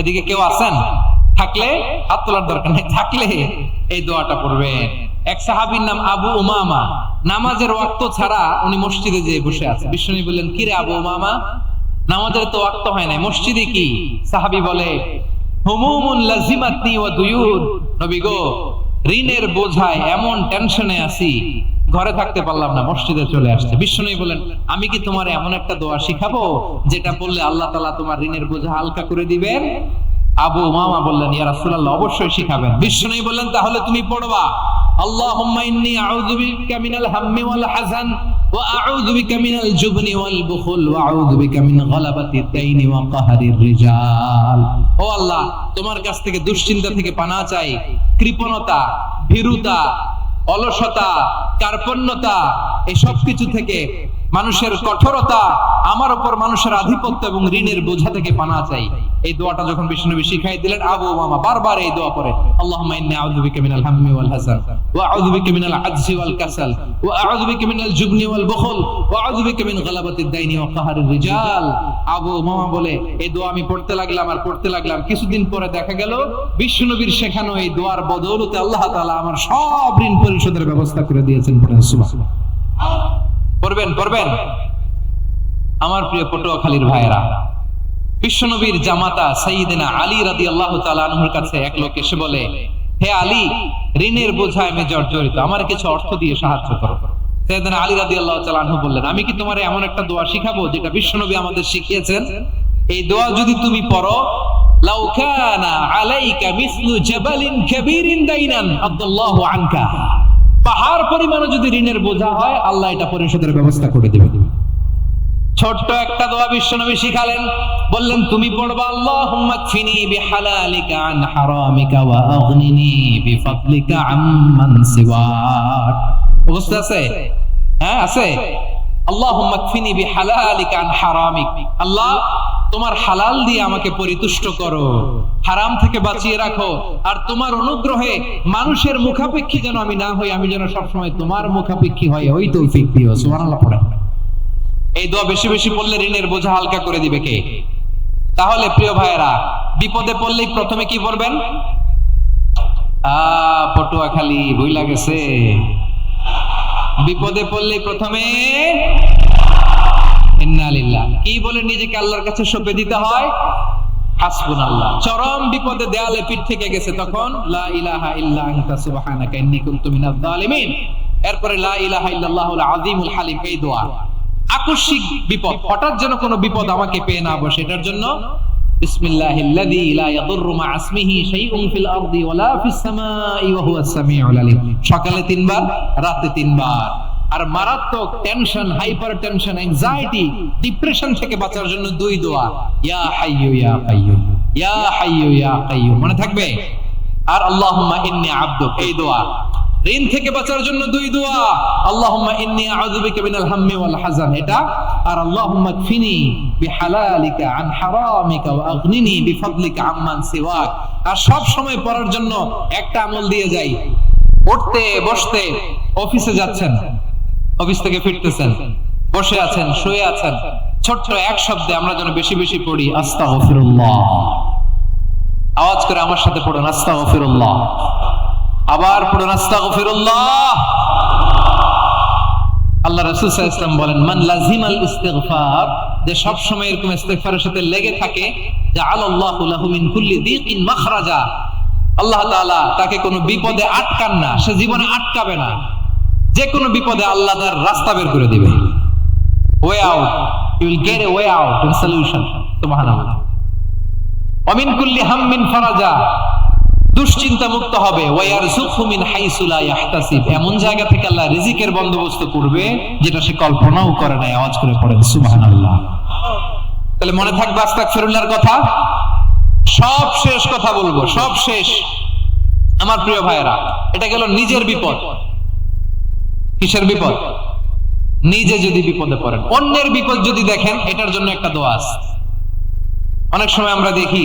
এদিকে কেউ আছেন? থাকলে হাত তোলার দরকার নেই, থাকলে এই দোয়াটা পড়বেন। এক সাহাবীর নাম আবু উমামা। নামাজের ওয়াক্ত ছাড়া উনি মসজিদে যেয়ে বসে আছে। বিষ্ণু বললেন কিরে আবু উমামা? নামাজের তো ওয়াক্ত হয় নাই। মসজিদে কি? সাহাবি বলে, হুমুমুন লাজিমাতনি ওয়া দুয়ুন নবী গো, ঋণের বোঝায় এমন টেনশনে আছি ঘরে থাকতে পারলাম না, মসজিদে চলে আসছে। বিশ্বনবী বলেন আমি কি তোমার এমন একটা দোয়া শিখাবো, যেটা বললে আল্লাহ তালা তোমার ঋণের বোঝা হালকা করে দিবেন? আবু মামা বললেন, ইয়া রাসূলুল্লাহ, অবশ্যই শিখাবেন। বিশ্ব বিশ্বনবী বললেন, তাহলে তুমি পড়বা, আল্লাহুম্মা ইন্নী আউযু বিকা মিনাল হাম্মি ওয়াল হাযান, ওয়া আউযু বিকা মিনাল জুবনি ওয়াল বুখল, ওয়া আউযু বিকা মিন গালাবাতি দাইনি ওয়া কাহরির রিজাল ও আল্লাহ, তোমার কাছ থেকে দুশ্চিন্তা থেকে পানা চাই। কৃপণতা, ভীরুতা, অলসতা কার্পণ্যতা এই সব কিছু থেকে মানুষের কঠোরতা, আমার উপর মানুষের আধিপত্য এবং ঋণের বোঝা থেকে পানা চাই। এই দোয়াটা যখন বিষ্ণুনবী শিখাই দিলেন, আবু মামা বারবার এই দোয়া পড়ে। আল্লাহুম্মা ইন্নী আউযু বিকা মিনাল হাম্মি ওয়াল হাসান, ওয়া আউযু বিকা মিনাল আজজি ওয়াল কাসাল, ওয়া আউযু বিকা মিনাল জুবনি ওয়াল বুখল, ওয়া আউযু বিকা মিন গালাবাতিদ দাইনি ওয়া কাহরির রিজাল। আবু মামা বলে, এই দোয়া আমি পড়তে লাগলাম আর পড়তে লাগলাম। কিছুদিন পরে দেখা গেল বিষ্ণুনবীর শেখানো এই দোয়ার বদৌলতে আল্লাহ তাআলা আমার সব ঋণ পরিশোধের ব্যবস্থা করে দিয়েছেন সুবহানাল্লাহ। পড়বেন পড়বেন। আমার প্রিয় পটুয়াখালীর ভাইয়েরা বিশ্বনবীর জামাতা সাইয়েদিনা আলী রাদিয়াল্লাহু তাআলা আনহুর কাছে এক লোক এসে বলে, হে আলী, ঋণের বোঝায় আমি জর্জরিত আমার কিছু অর্থ দিয়ে সাহায্য করো। সাইয়েদিনা আলী তাআলা আনহু বললেন, আমি কি তোমার এমন একটা দোয়া শিখাবো যেটা বিশ্বনবী আমাদের শিখিয়েছেন? এই দোয়া যদি তুমি পড়ো, লাউ কানা আলাইকা মিসলু জাবালিন কাবীরিন দাইনান আব্দুল্লাহু আনকা। পাহাড় পরিমাণে যদি ঋণের বোঝা হয়, আল্লাহ এটা পরিশোধের ব্যবস্থা করে দেবে। ছোট্ট একটা দোয়া বিশ্বনবী শিখালেন। বললেন, তুমি পড়বা, আল্লাহুম্মা কফিনি বিহালালিকা আন হারামিকা ওয়া আগনিনি বিফাদলিকা আম্মান সিওয়াক অবস্থা আছে? হ্যাঁ আছে। আল্লাহুম্মা কফিনি বিহালালিকা আন হারামিক। আল্লাহ, তোমার হালাল দিয়ে আমাকে পরিতুষ্ট করো, হারাম থেকে বাঁচিয়ে রাখো, আর তোমার অনুগ্রহে মানুষের মুখাপেক্ষী যেন আমি না হই, আমি যেন সবসময় তোমার মুখাপেক্ষী হয় ওই তৌফিক দিও, সুবহানাল্লাহ পড়েন। এই দোয়া বেশি বেশি পড়লে ঋণের বোঝা হালকা করে দিবে কে? তাহলে প্রিয় ভাইয়েরা, বিপদে পড়লেই প্রথমে কি আহ পটুয়া খালি ভুইলা গেছে। বিপদে পড়লেই প্রথমে কি বলে নিজেকে আল্লাহর কাছে সঁপে দিতে হয়? হাসবুনাল্লাহ। চরম বিপদে দেয়ালে পিঠ থেকে গেছে তখন, লা ইলাহা ইল্লা আনতা সুবহানাকা ইন্নী কুনতু মিনাজ জালিমিন এরপরে লা ইলাহা ইল্লাল্লাহুল আযীমুল হালিম, এই দোয়া। আকস্মিক বিপদ, হঠাৎ যেন কোনো বিপদ আমাকে পেয়ে না বসে এটার জন্য সকালে তিনবার, রাতে তিনবার। আর মারাত্মক tension hypertension anxiety depression থেকে বাঁচার জন্য দুই দোয়া। ইয়া হাইয়ু ইয়া কাইয়ুম ইয়া হাইয়ু ইয়া কাইয়ুম মনে থাকবে? আর আল্লাহুম্মা ইন্নী আবদুক, এই দোয়া। ঋণ থেকে বাঁচার জন্য দুই দোয়া। আল্লাহুম্মা ইন্নী আউযু বিকা মিনাল হাম্মি ওয়াল হাযান এটা। আর আল্লাহুম্মা বিহালালিকা আন হারামিকা ওয়া আগনিনি বিফাদলিকা আম্মান সিওয়াক। আর সব সময় পড়ার জন্য একটা আমল দিয়ে যাই। উঠতে বসতে অফিসে যাচ্ছেন। অফিস থেকে ফিরতেছেন। বসে আছেন, শুয়ে আছেন। ছোট্ট এক শব্দে আমরা যেন বেশি বেশি পড়ি, আস্তাগফিরুল্লাহ। আওয়াজ করে আমার সাথে পড়ুন, আস্তাগফিরুল্লাহ। আবার আল্লাহ রাসূল সাল্লাল্লাহু বলেন, মান যে সব সময় এরকম সাথে লেগে থাকে লাহু মিন কুল্লি দিকিন মাখরাজা। আল্লাহ তাআলা তাকে কোনো বিপদে আটকান না, সে জীবনে আটকাবে না। যে কোনো বিপদে আল্লাহ তার রাস্তা বের করে দিবে। Way out you will get a way out in solution সুবহানাল্লাহ। অমিন কুল্লি হাম্মিন ফারাজা। দুশ্চিন্তা মুক্ত হবে মিন এমন জায়গা থেকে আল্লাহ রিজিকের বন্দোবস্ত করবে, যেটা সে কল্পনাও করে নাই, আওয়াজ করে পড়েন সুবহানাল্লাহ। তাহলে মনে থাকবে আস্তাগফিরুল্লাহর কথা? সব শেষ কথা বলব, সব শেষ। আমার প্রিয় ভাইয়েরা, এটা গেল নিজের বিপদ। কিসের বিপদ? নিজে যদি বিপদে পড়েন। অন্যের বিপদ যদি দেখেন, এটার জন্য একটা দোয়া আছে। অনেক সময় আমরা দেখি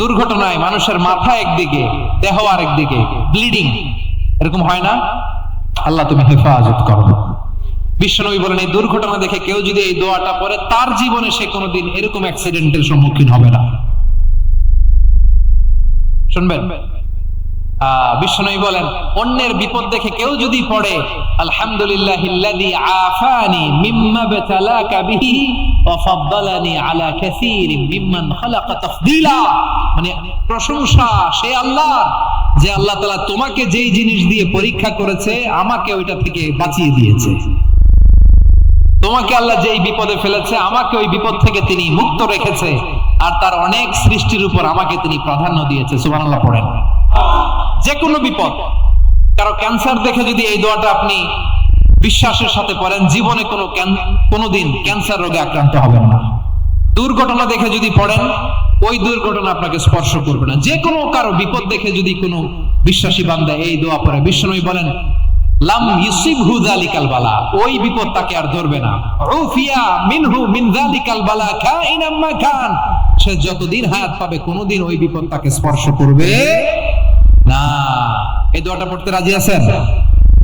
দুর্ঘটনায় মানুষের মাথা একদিকে, দেহ আরেকদিকে ব্লিডিং এরকম হয় না? আল্লাহ তুমি হেফাজত করো। বিশ্বনবী বলেন, এই দুর্ঘটনা দেখে কেউ যদি এই দোয়াটা পড়ে, তার জীবনে সে কোনোদিন এরকম অ্যাক্সিডেন্টের সম্মুখীন হবে না। শুনবেন? বিশ্বনবী বলেন, অন্যের বিপদ দেখে কেউ যদি পড়ে, আলহামদুলিল্লাহিল্লাযী আফানি মিম্মা বিহি ওয়া ফাদ্দালানি আলা কাসীরিম মিম্মান খালাকা তাফদীলা। মানে প্রশংসা, সে আল্লাহ, যে আল্লাহ তাআলা তোমাকে যেই জিনিস দিয়ে পরীক্ষা করেছে, আমাকে ওইটা থেকে বাঁচিয়ে দিয়েছে। তোমাকে আল্লাহ যেই বিপদে ফেলেছে, আমাকে ওই বিপদ থেকে তিনি মুক্ত রেখেছে, আর তার অনেক সৃষ্টির উপর আমাকে তিনি প্রাধান্য দিয়েছে। সুবহানাল্লাহ পড়েন। যে কোনো বিপদ, কারও ক্যান্সার দেখে যদি এই দোয়াটা আপনি বিশ্বাসের সাথে পড়েন, জীবনে কোনো কোনোদিন ক্যান্সার রোগে আক্রান্ত হবেন না। দুর্ঘটনা দেখে যদি পড়েন, ওই দুর্ঘটনা আপনাকে স্পর্শ করবে না। যে কোনো কারও বিপদ দেখে যদি কোনো বিশ্বাসী বান্দা এই দোয়া পড়ে। বিষ্ণুই বলেন, লাম বালা। ওই বিপদ তাকে আর ধরবে না। উফিয়া মিনহু মিন যালিকাল বালা কাইনাম মা কান সে যতদিন হায়াত পাবে, কোনোদিন ওই বিপদ তাকে স্পর্শ করবে না। এই দোয়াটা পড়তে রাজি আছেন?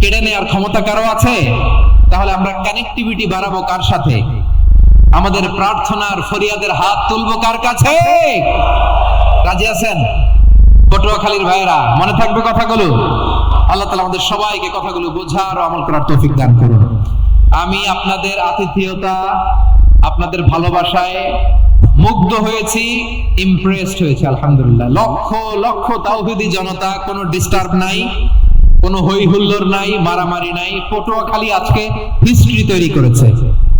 কেড়ে নেওয়ার ক্ষমতা কারও আছে? তাহলে আমরা কানেক্টিভিটি বাড়াবো কার সাথে? আমাদের প্রার্থনার ফরিয়াদের হাত তুলবো কার কাছে? রাজি আছেন? পটুয়াখালীর ভাইয়েরা, মনে থাকবে কথাগুলো? আল্লাহ তালা আমাদের সবাইকে কথাগুলো বোঝার আমল করার তৌফিক দান করুন। আমি আপনাদের আতিথেয়তা, আপনাদের ভালোবাসায় মুগ্ধ হয়েছি ইমপ্রেসড হয়েছে, আলহামদুলিল্লাহ। লক্ষ লক্ষ তাওহিদি জনতা, কোনো ডিস্টার্ব নাই। কোনো হৈ হুল্লোর নাই মারামারি নাই পটুয়াখালী আজকে হিস্ট্রি তৈরি করেছে।